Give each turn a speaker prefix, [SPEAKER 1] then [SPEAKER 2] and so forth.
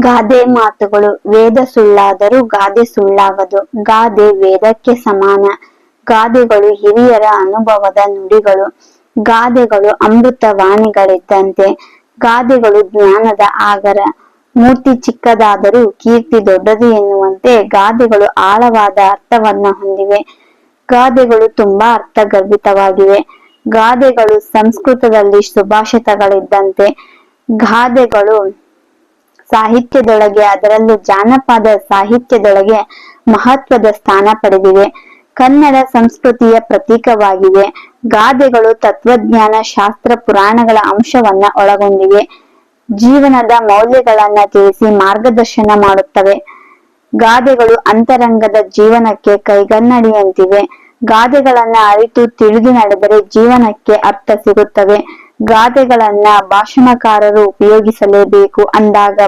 [SPEAKER 1] ಗಾದೆ ಮಾತುಗಳು, ವೇದ ಸುಳ್ಳಾದರೂ ಗಾದೆ ಸುಳ್ಳಾಗದು. ಗಾದೆ ವೇದಕ್ಕೆ ಸಮಾನ. ಗಾದೆಗಳು ಹಿರಿಯರ ಅನುಭವದ ನುಡಿಗಳು. ಗಾದೆಗಳು ಅಮೃತ ವಾಣಿಗಳಿದ್ದಂತೆ ಗಾದೆಗಳು ಜ್ಞಾನದ ಆಗರ. ಮೂರ್ತಿ ಚಿಕ್ಕದಾದರೂ ಕೀರ್ತಿ ದೊಡ್ಡದು ಎನ್ನುವಂತೆ ಗಾದೆಗಳು ಆಳವಾದ ಅರ್ಥವನ್ನ ಹೊಂದಿವೆ. ಗಾದೆಗಳು ತುಂಬಾ ಅರ್ಥಗರ್ಭಿತವಾಗಿವೆ. ಗಾದೆಗಳು ಸಂಸ್ಕೃತದಲ್ಲಿ ಸುಭಾಷಿತಗಳಿದ್ದಂತೆ ಗಾದೆಗಳು ಸಾಹಿತ್ಯದೊಳಗೆ, ಅದರಲ್ಲೂ ಜಾನಪದ ಸಾಹಿತ್ಯದೊಳಗೆ ಮಹತ್ವದ ಸ್ಥಾನ ಪಡೆದಿವೆ. ಕನ್ನಡ ಸಂಸ್ಕೃತಿಯ ಪ್ರತೀಕವಾಗಿವೆ ಗಾದೆಗಳು ತತ್ವಜ್ಞಾನ, ಶಾಸ್ತ್ರ, ಪುರಾಣಗಳ ಅಂಶವನ್ನ ಒಳಗೊಂಡಿವೆ. ಜೀವನದ ಮೌಲ್ಯಗಳನ್ನ ತಿಳಿಸಿ ಮಾರ್ಗದರ್ಶನ ಮಾಡುತ್ತವೆ. ಗಾದೆಗಳು ಅಂತರಂಗದ ಜೀವನಕ್ಕೆ ಕೈಗನ್ನಡಿಯಂತಿವೆ. ಗಾದೆಗಳನ್ನ ಅರಿತು ತಿಳಿದು ನಡೆದರೆ ಜೀವನಕ್ಕೆ ಅರ್ಥ ಸಿಗುತ್ತವೆ. ಗಾದೆಗಳನ್ನ ಭಾಷಣಕಾರರು ಉಪಯೋಗಿಸಲೇಬೇಕು ಅಂದಾಗ